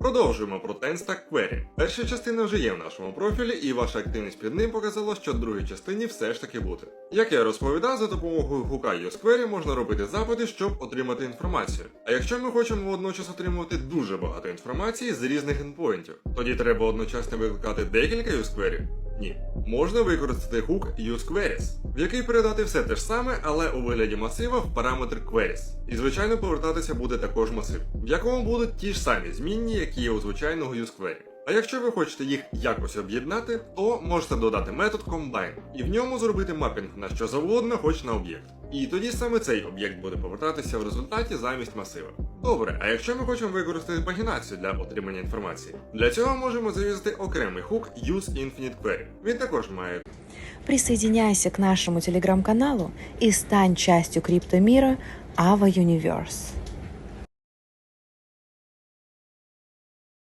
Продовжуємо про TensTack Query. Перша частина вже є в нашому профілі, і ваша активність під ним показала, що другій частині все ж таки буде. Як я розповідав, за допомогою гука useQuery можна робити запити, щоб отримати інформацію. А якщо ми хочемо водночас отримувати дуже багато інформації з різних ендпоінтів, тоді треба одночасно викликати декілька useQuery? Ні. Можна використати хук useQueries, в який передати все те ж саме, але у вигляді масива в параметр queries. І звичайно повертатися буде також масив, в якому будуть ті ж самі змінні, які є у звичайного useQuery. А якщо ви хочете їх якось об'єднати, то можете додати метод combine і в ньому зробити мапінг на що завгодно, хоч на об'єкт. І тоді саме цей об'єкт буде повертатися в результаті замість масива. Добре, а якщо ми хочемо використати пагінацію для отримання інформації, для цього можемо завізати окремий хук Use Infinite Query. Він також має Присоединяйся к нашему телеграм-каналу и стань частью криптомира Ava Universe.